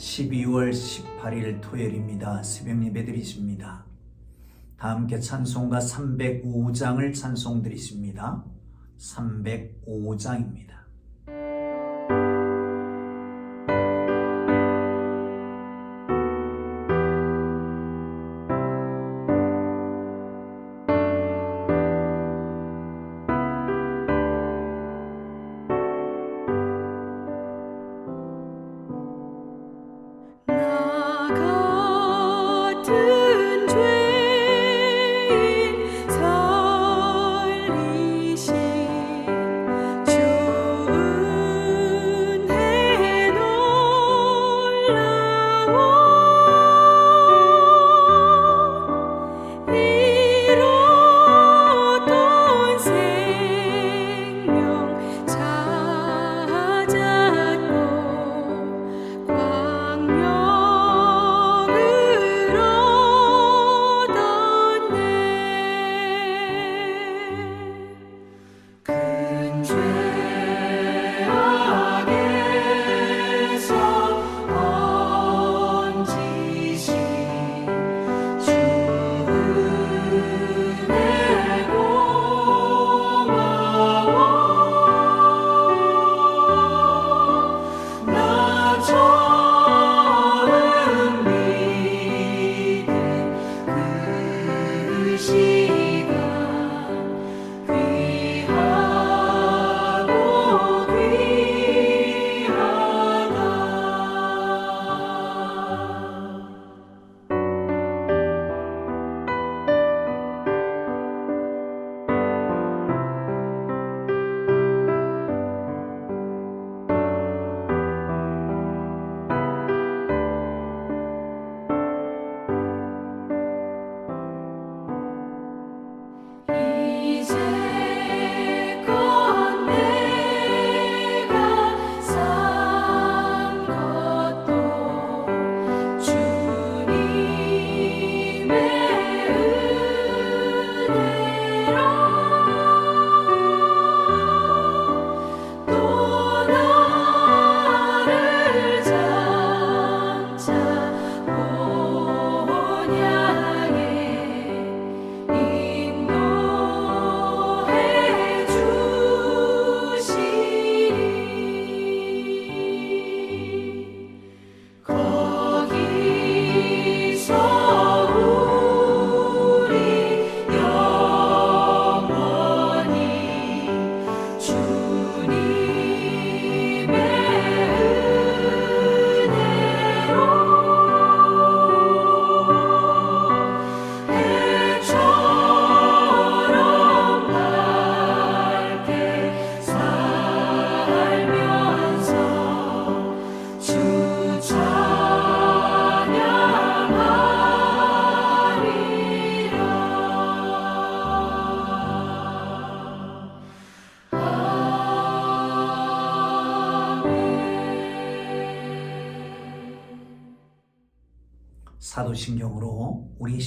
12월 18일 토요일입니다. 새벽 예배 드리십니다. 다 함께 찬송가 305장을 찬송 드리십니다. 305장입니다.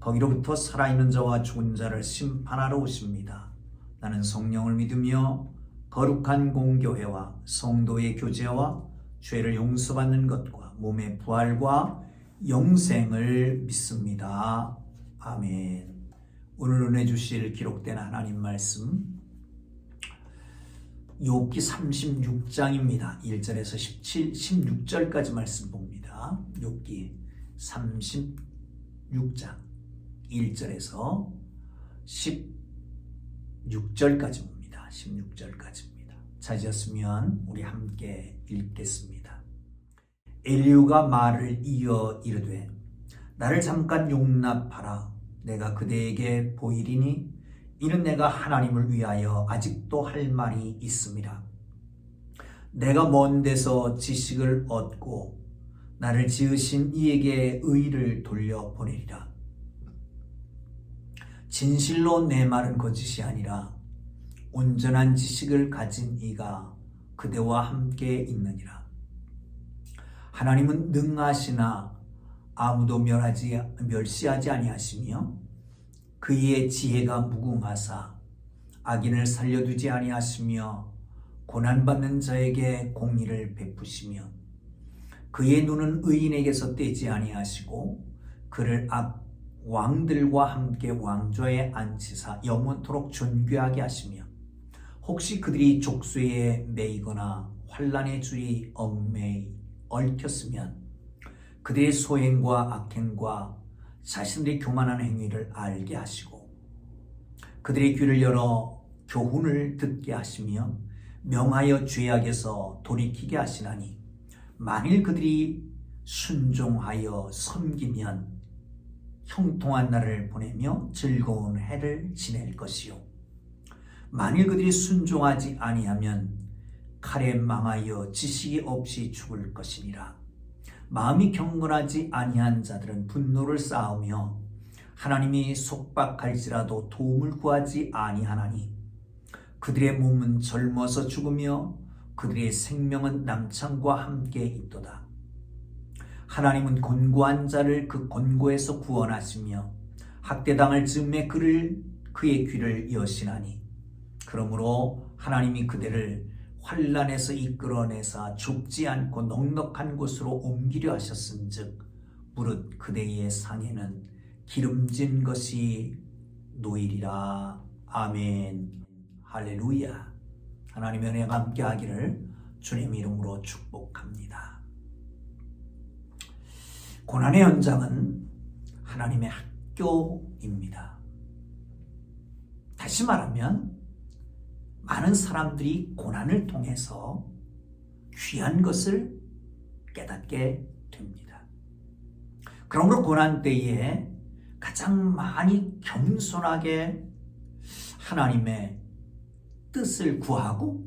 거기로부터 살아있는 자와 죽은 자를 심판하러 오십니다. 나는 성령을 믿으며 거룩한 공교회와 성도의 교제와 죄를 용서받는 것과 몸의 부활과 영생을 믿습니다. 아멘. 오늘 은혜 주실 기록된 하나님 말씀 욥기 36장입니다. 1절에서 17, 16절까지 말씀 봅니다. 욥기 36장 1절에서 16절까지 봅니다. 16절까지입니다. 찾으셨으면 우리 함께 읽겠습니다. 엘리우가 말을 이어 이르되 나를 잠깐 용납하라 내가 그대에게 보이리니 이는 내가 하나님을 위하여 아직도 할 말이 있습니다. 내가 먼 데서 지식을 얻고 나를 지으신 이에게 의를 돌려보내리라. 진실로 내 말은 거짓이 아니라 온전한 지식을 가진 이가 그대와 함께 있느니라. 하나님은 능하시나 아무도 멸하지, 멸시하지 아니하시며 그의 지혜가 무궁하사 악인을 살려두지 아니하시며 고난받는 자에게 공의를 베푸시며 그의 눈은 의인에게서 떼지 아니하시고 그를 악 왕들과 함께 왕좌에 앉히사 영원토록 존귀하게 하시며 혹시 그들이 족쇄에 매이거나 환란의 줄이 얽매이 얽혔으면 그들의 소행과 악행과 자신들의 교만한 행위를 알게 하시고 그들의 귀를 열어 교훈을 듣게 하시며 명하여 죄악에서 돌이키게 하시나니 만일 그들이 순종하여 섬기면 형통한 날을 보내며 즐거운 해를 지낼 것이요 만일 그들이 순종하지 아니하면 칼에 망하여 지식이 없이 죽을 것이니라 마음이 경건하지 아니한 자들은 분노를 쌓으며 하나님이 속박할지라도 도움을 구하지 아니하나니 그들의 몸은 젊어서 죽으며 그들의 생명은 남창과 함께 있도다. 하나님은 곤고한 자를 그 곤고에서 구원하시며 학대당할 즈음에 그를 그의 귀를 여시나니. 그러므로 하나님이 그들을 환란에서 이끌어내사 죽지 않고 넉넉한 곳으로 옮기려 하셨은즉 무릇 그대의 상에는 기름진 것이 노일이라. 아멘. 할렐루야. 하나님의 은혜가 함께하기를 주님 이름으로 축복합니다. 고난의 현장은 하나님의 학교입니다. 다시 말하면 많은 사람들이 고난을 통해서 귀한 것을 깨닫게 됩니다. 그러므로 고난 때에 가장 많이 겸손하게 하나님의 뜻을 구하고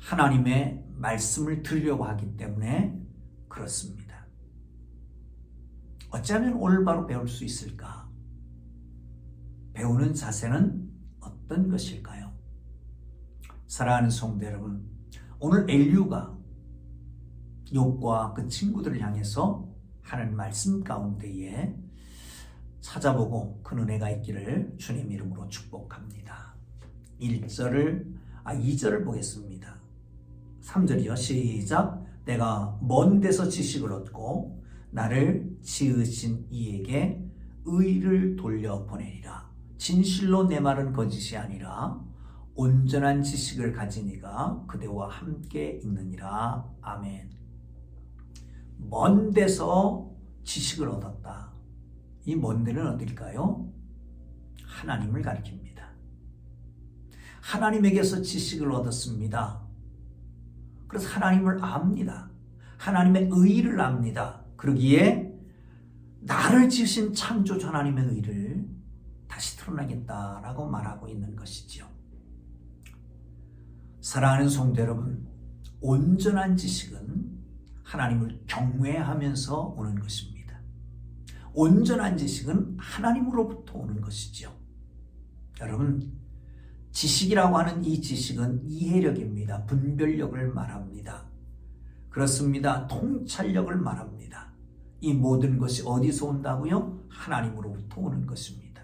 하나님의 말씀을 들으려고 하기 때문에 그렇습니다. 어쩌면 올바로 배울 수 있을까? 배우는 자세는 어떤 것일까요? 사랑하는 성도 여러분, 오늘 엘류가 욥과 그 친구들을 향해서 하는 말씀 가운데에 찾아보고 그 은혜가 있기를 주님 이름으로 축복합니다. 1절을 아 2절을 보겠습니다. 3절이요. 시작. 내가 먼 데서 지식을 얻고 나를 지으신 이에게 의를 돌려 보내리라. 진실로 내 말은 거짓이 아니라 온전한 지식을 가진 이가 그대와 함께 있느니라. 아멘. 먼 데서 지식을 얻었다. 이 먼 데는 어딜까요? 하나님을 가리킵니다. 하나님에게서 지식을 얻었습니다. 그래서 하나님을 압니다. 하나님의 의를 압니다. 그러기에 나를 지으신 창조주 하나님의 의를 다시 드러나겠다라고 말하고 있는 것이지요. 사랑하는 성도 여러분, 온전한 지식은 하나님을 경외하면서 오는 것입니다. 온전한 지식은 하나님으로부터 오는 것이지요. 여러분, 지식이라고 하는 이 지식은 이해력입니다. 분별력을 말합니다. 그렇습니다. 통찰력을 말합니다. 이 모든 것이 어디서 온다고요? 하나님으로부터 오는 것입니다.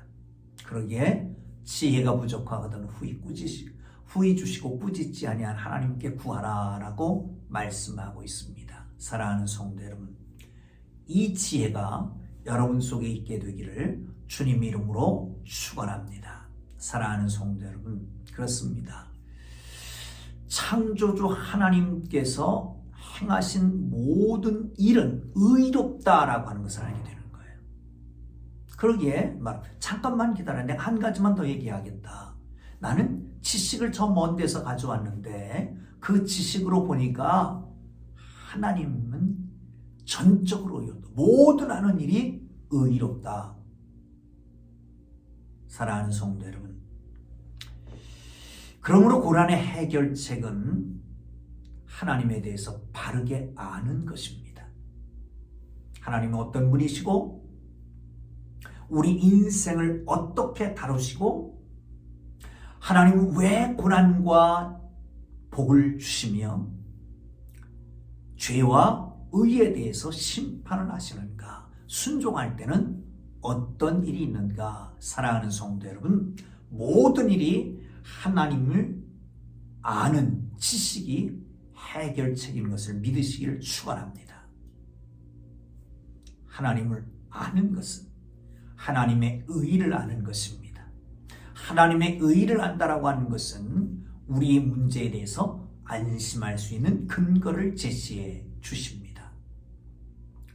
그러기에 지혜가 부족하거든 후이 꾸지시 후이 주시고 꾸짖지 아니한 하나님께 구하라라고 말씀하고 있습니다. 사랑하는 성도 여러분, 이 지혜가 여러분 속에 있게 되기를 주님 이름으로 축원합니다. 사랑하는 성도 여러분, 그렇습니다. 창조주 하나님께서 행하신 모든 일은 의롭다라고 하는 것을 알게 되는 거예요. 그러기에 말 잠깐만 기다려. 내가 한 가지만 더 얘기하겠다. 나는 지식을 저 먼 데서 가져왔는데 그 지식으로 보니까 하나님은 전적으로 의롭다. 모든 하는 일이 의롭다. 사랑하는 성도 여러분. 그러므로 고난의 해결책은 하나님에 대해서 바르게 아는 것입니다. 하나님은 어떤 분이시고 우리 인생을 어떻게 다루시고 하나님은 왜 고난과 복을 주시며 죄와 의에 대해서 심판을 하시는가 순종할 때는 어떤 일이 있는가 사랑하는 성도 여러분 모든 일이 하나님을 아는 지식이 해결책인 것을 믿으시기를 축원합니다. 하나님을 아는 것은 하나님의 의를 아는 것입니다. 하나님의 의를 안다라고 하는 것은 우리의 문제에 대해서 안심할 수 있는 근거를 제시해 주십니다.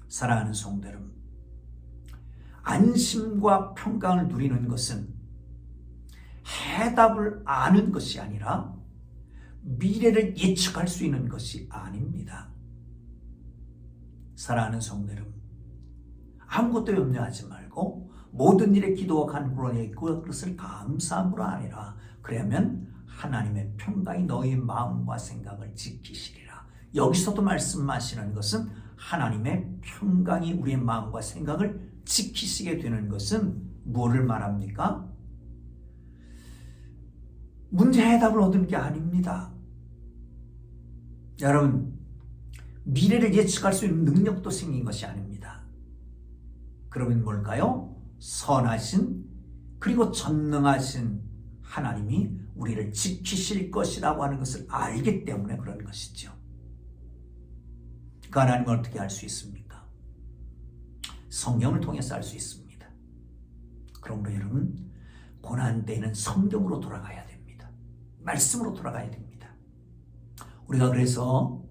사랑하는 성도 여러분, 안심과 평강을 누리는 것은 해답을 아는 것이 아니라 미래를 예측할 수 있는 것이 아닙니다. 사랑하는 여러분, 아무것도 염려하지 말고 모든 일에 기도와 간구로 있고 그것을 감사함으로 아니라 그러면 하나님의 평강이 너희 마음과 생각을 지키시리라. 여기서도 말씀하시는 것은 하나님의 평강이 우리의 마음과 생각을 지키시게 되는 것은 뭐를 말합니까? 문제 해답을 얻은 게 아닙니다. 여러분, 미래를 예측할 수 있는 능력도 생긴 것이 아닙니다. 그러면 뭘까요? 선하신 그리고 전능하신 하나님이 우리를 지키실 것이라고 하는 것을 알기 때문에 그런 것이죠. 그 하나님을 어떻게 알 수 있습니까? 성경을 통해서 알 수 있습니다. 그러므로 여러분, 고난 때에는 성경으로 돌아가야. 말씀으로 돌아가야 됩니다. 우리가 그래서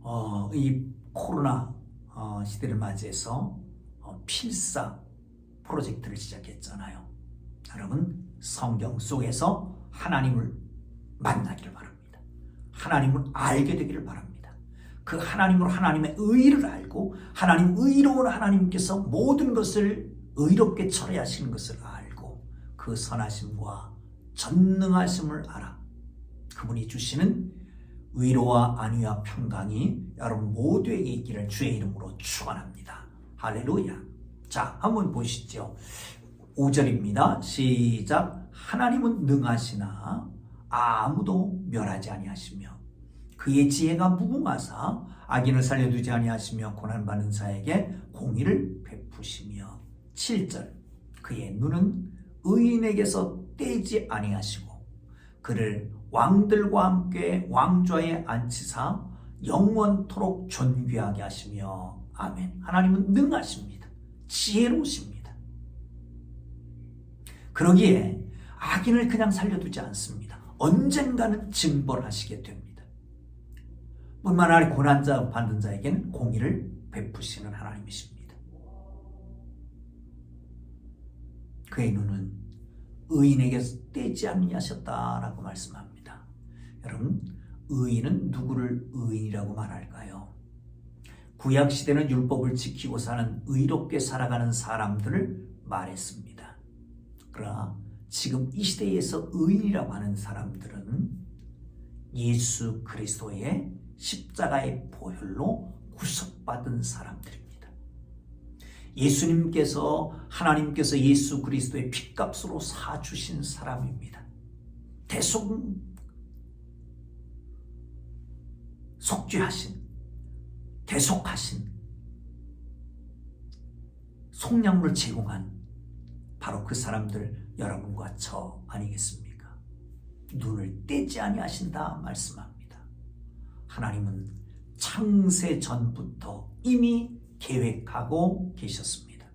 어, 이 코로나 어, 시대를 맞이해서 어, 필사 프로젝트를 시작했잖아요. 여러분 성경 속에서 하나님을 만나기를 바랍니다. 하나님을 알게 되기를 바랍니다. 그 하나님으로 하나님의 의를 알고 하나님 의로운 하나님께서 모든 것을 의롭게 처리하시는 것을 알고 그 선하심과 전능하심을 알아 그분이 주시는 위로와 안위와 평강이 여러분 모두에게 있기를 주의 이름으로 축원합니다. 할렐루야. 자, 한번 보시죠. 5절입니다. 시작. 하나님은 능하시나 아무도 멸하지 아니하시며 그의 지혜가 무궁하사 악인을 살려두지 아니하시며 고난받는 자에게 공의를 베푸시며 7절 그의 눈은 의인에게서 떼지 아니하시고 그를 왕들과 함께 왕좌에 앉히사 영원토록 존귀하게 하시며 아멘. 하나님은 능하십니다. 지혜로우십니다. 그러기에 악인을 그냥 살려두지 않습니다. 언젠가는 징벌하시게 됩니다. 뿐만 아니라 고난자 받는 자에게는 공의를 베푸시는 하나님이십니다. 그의 눈은 의인에게 떼지 아니하셨다라고 말씀합니다. 여러분, 의인은 누구를 의인이라고 말할까요? 구약 시대는 율법을 지키고 사는 의롭게 살아가는 사람들을 말했습니다. 그러나 지금 이 시대에서 의인이라고 하는 사람들은 예수 그리스도의 십자가의 보혈로 구속받은 사람들입니다. 예수님께서 하나님께서 예수 그리스도의 핏값으로 사 주신 사람입니다. 대속 속죄하신 대속하신 속량물을 제공한 바로 그 사람들 여러분과 저 아니겠습니까? 눈을 떼지 아니하신다 말씀합니다. 하나님은 창세 전부터 이미 계획하고 계셨습니다.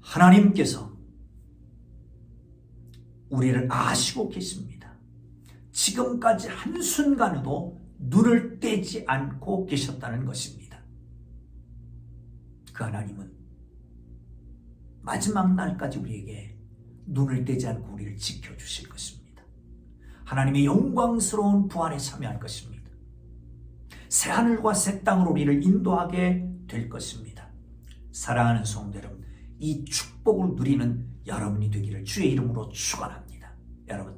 하나님께서 우리를 아시고 계십니다. 지금까지 한순간에도 눈을 떼지 않고 계셨다는 것입니다. 그 하나님은 마지막 날까지 우리에게 눈을 떼지 않고 우리를 지켜주실 것입니다. 하나님의 영광스러운 부활에 참여할 것입니다. 새 하늘과 새 땅으로 우리를 인도하게 될 것입니다. 사랑하는 성도 여러분, 이 축복을 누리는 여러분이 되기를 주의 이름으로 축원합니다. 여러분,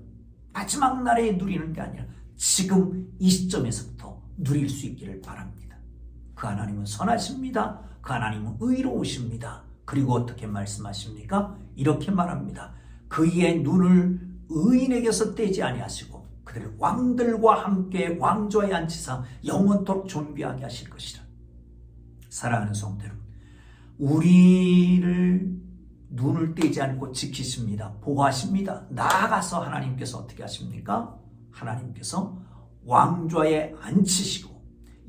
마지막 날에 누리는 게 아니라 지금 이 시점에서부터 누릴 수 있기를 바랍니다. 그 하나님은 선하십니다. 그 하나님은 의로우십니다. 그리고 어떻게 말씀하십니까? 이렇게 말합니다. 그의 눈을 의인에게서 떼지 아니하시고 그들을 왕들과 함께 왕좌에 앉히사 영원토록 존귀하게 하실 것이라. 사랑하는 여러분, 우리를 눈을 떼지 않고 지키십니다. 보호하십니다. 나아가서 하나님께서 어떻게 하십니까? 하나님께서 왕좌에 앉히시고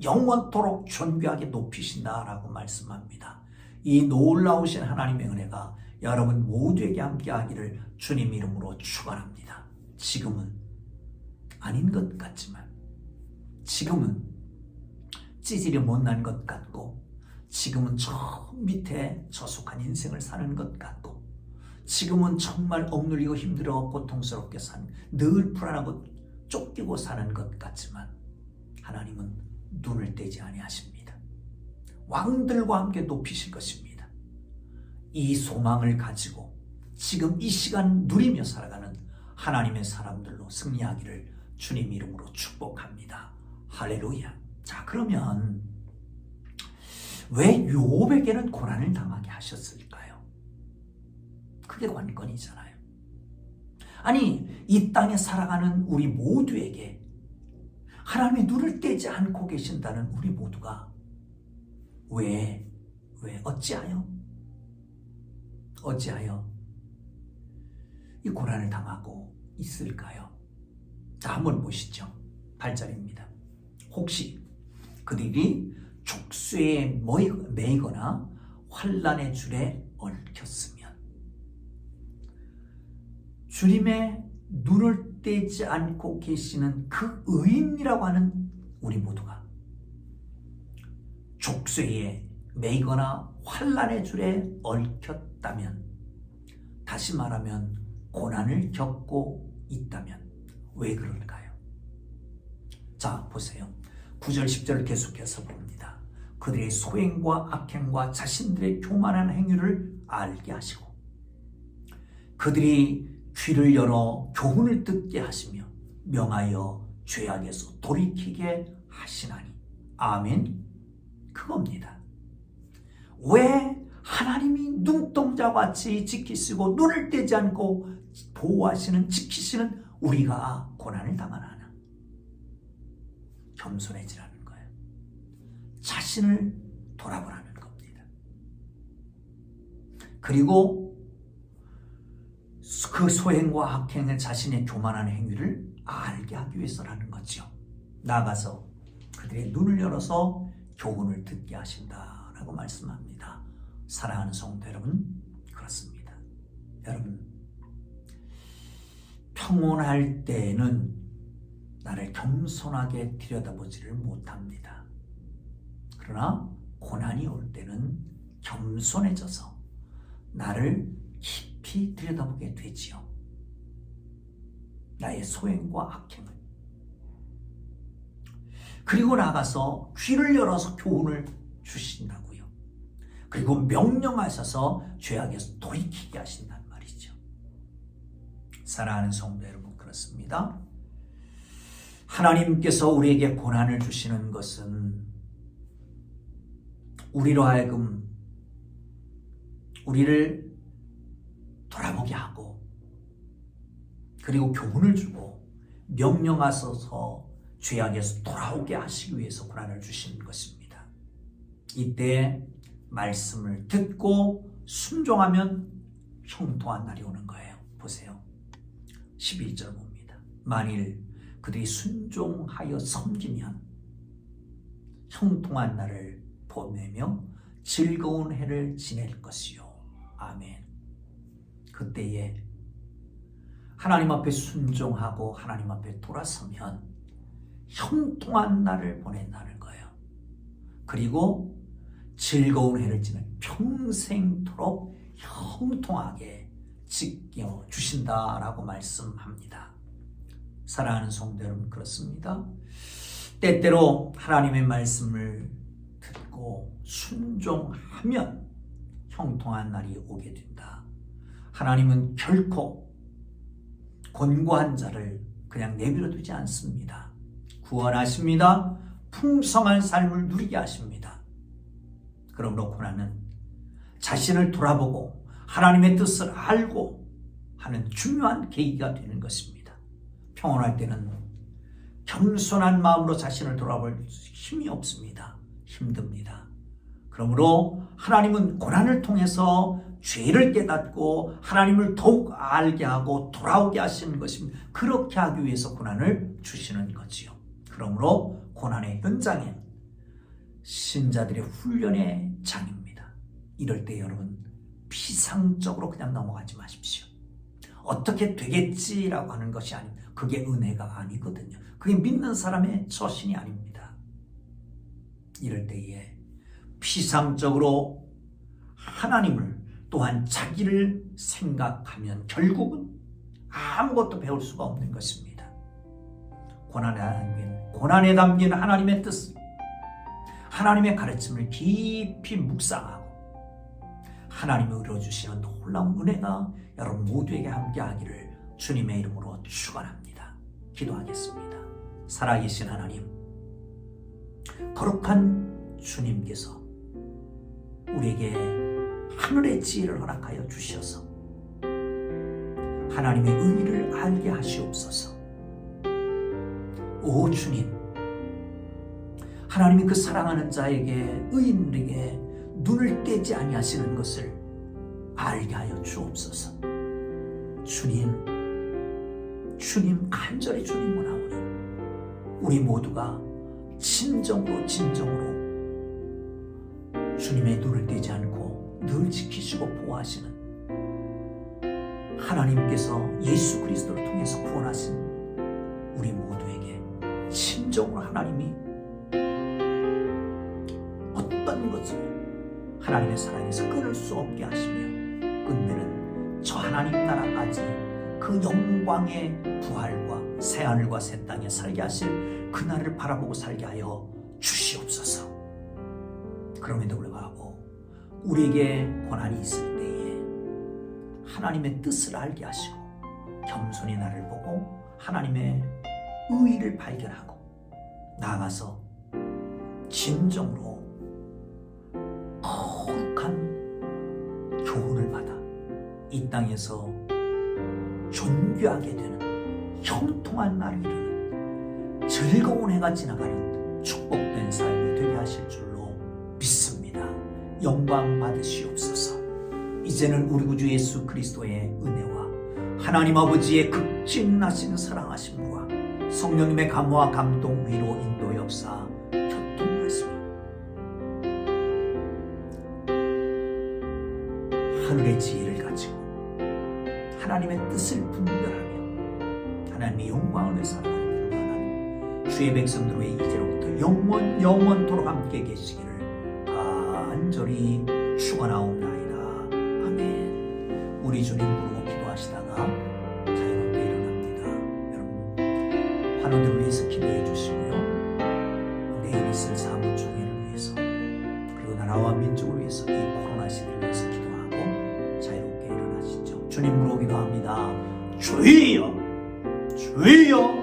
영원토록 존귀하게 높이신다라고 말씀합니다. 이 놀라우신 하나님의 은혜가 여러분 모두에게 함께 하기를 주님 이름으로 축원합니다. 지금은 아닌 것 같지만 지금은 찌질이 못난 것 같고 지금은 저 밑에 저속한 인생을 사는 것 같고 지금은 정말 억눌리고 힘들어 고통스럽게 사는 늘 불안하고 쫓기고 사는 것 같지만 하나님은 눈을 떼지 아니하십니다. 왕들과 함께 높이실 것입니다. 이 소망을 가지고 지금 이 시간 누리며 살아가는 하나님의 사람들로 승리하기를 주님 이름으로 축복합니다. 할렐루야. 자, 그러면 왜 요백에는 고난을 당하게 하셨을까요? 그게 관건이잖아요. 아니, 이 땅에 살아가는 우리 모두에게 하나님의 눈을 떼지 않고 계신다는 우리 모두가 왜, 왜, 어찌하여? 어찌하여 이 고난을 당하고 있을까요? 자, 한번 보시죠. 8절입니다. 혹시 그들이 족쇄에 매이거나 환란의 줄에 얽혔으면 주님의 눈을 떼지 않고 계시는 그 의인이라고 하는 우리 모두가 족쇄에 매이거나 환란의 줄에 얽혔다면 다시 말하면 고난을 겪고 있다면 왜 그럴까요? 자 보세요. 9절 10절을 계속해서 봅니다. 그들의 소행과 악행과 자신들의 교만한 행위를 알게 하시고 그들이 귀를 열어 교훈을 듣게 하시며 명하여 죄악에서 돌이키게 하시나니 아멘 그겁니다. 왜 하나님이 눈동자 같이 지키시고 눈을 떼지 않고 보호하시는 지키시는 우리가 고난을 당하나 겸손해지라는 거예요. 자신을 돌아보라는 겁니다. 그리고 그 소행과 악행의 자신의 교만한 행위를 알게 하기 위해서라는 거죠. 나가서 그들의 눈을 열어서 교훈을 듣게 하신다라고 말씀합니다. 사랑하는 성도 여러분, 그렇습니다. 여러분, 평온할 때는 나를 겸손하게 들여다보지를 못합니다. 그러나 고난이 올 때는 겸손해져서 나를 깊이 들여다보게 되지요. 나의 소행과 악행을. 그리고 나가서 귀를 열어서 교훈을 주신다고요. 그리고 명령하셔서 죄악에서 돌이키게 말이죠. 사랑하는 성도 여러분, 그렇습니다. 하나님께서 우리에게 고난을 주시는 것은 우리로 하여금 우리를 돌아보게 하고 그리고 교훈을 주고 명령하셔서 죄악에서 돌아오게 하시기 위해서 고난을 주시는 것입니다. 이때 말씀을 듣고 순종하면 형통한 날이 오는 거예요. 보세요. 11절 봅니다. 만일 그들이 순종하여 섬기면 형통한 날을 보내며 즐거운 해를 지낼 것이요. 아멘. 그때에 하나님 앞에 순종하고 하나님 앞에 돌아서면 형통한 날을 보낸다는 거예요. 그리고 즐거운 해를 지내 평생토록 형통하게 지켜 주신다라고 말씀합니다. 사랑하는 성도 여러분 그렇습니다. 때때로 하나님의 말씀을 듣고 순종하면 형통한 날이 오게 된다. 하나님은 결코 곤고한 자를 그냥 내버려 두지 않습니다. 구원하십니다. 풍성한 삶을 누리게 하십니다. 그러므로 고난은 자신을 돌아보고 하나님의 뜻을 알고 하는 중요한 계기가 되는 것입니다. 평온할 때는 겸손한 마음으로 자신을 돌아볼 힘이 없습니다. 힘듭니다. 그러므로 하나님은 고난을 통해서 죄를 깨닫고 하나님을 더욱 알게 하고 돌아오게 하시는 것입니다. 그렇게 하기 위해서 고난을 주시는 거지요. 그러므로 고난의 현장엔 신자들의 훈련의 장입니다. 이럴 때 여러분 피상적으로 그냥 넘어가지 마십시오. 어떻게 되겠지라고 하는 것이 아닙니다. 그게 은혜가 아니거든요. 그게 믿는 사람의 처신이 아닙니다. 이럴 때에 피상적으로 하나님을 또한 자기를 생각하면 결국은 아무것도 배울 수가 없는 것입니다. 고난에 담긴, 고난에 담긴 하나님의 뜻, 하나님의 가르침을 깊이 묵상하고 하나님이 이루어주시는 놀라운 은혜가 여러분 모두에게 함께하기를 주님의 이름으로 축원합니다. 기도하겠습니다. 살아계신 하나님, 거룩한 주님께서 우리에게 하늘의 지혜를 허락하여 주셔서 하나님의 의를 알게 하시옵소서. 오 주님, 하나님이 그 사랑하는 자에게 의인들에게 눈을 떼지 아니하시는 것을 알게 하여 주옵소서. 주님, 주님 간절히 주님 원하오니 우리 모두가 진정으로 진정으로 주님의 눈을 떼지 않고 늘 지키시고 보호하시는 하나님께서 예수 그리스도를 통해서 구원하신 우리 모두에게 진정으로 하나님이 하나님의 사랑에서 끊을 수 없게 하시며 끝내는 저 하나님 나라까지 그 영광의 부활과 새하늘과 새 땅에 살게 하실 그날을 바라보고 살게 하여 주시옵소서. 그럼에도 불구하고 우리에게 고난이 있을 때에 하나님의 뜻을 알게 하시고 겸손히 나를 보고 하나님의 의의를 발견하고 나아가서 진정으로 이 땅에서 존귀하게 되는 형통한 날을 이루는 즐거운 해가 지나가는 축복된 삶이 되게 하실 줄로 믿습니다. 영광 받으시옵소서. 이제는 우리 구주 예수 그리스도의 은혜와 하나님 아버지의 극진하신 사랑하심과 성령님의 감화와 감동 위로 인도 역사 교통하심이 하늘의 지혜를 가지고 하나님의 뜻을 분별하며 하나님의 영광을 살아가는 하나님 주의 백성들의 이제로부터 영원 영원토록 함께 계시기를 간절히 축원하옵나이다. 아멘. 우리 주님 부르고 기도하시다가 자유롭게 일어납니다. 여러분 환우들을 위해서 기도해 주시고요. 내일 있을 사무 총회를 위해서 그리고 나라와 민족을 위해서 이 코로나 시대를 위해서 기도 주님으로 기도합니다. 주여, 주여,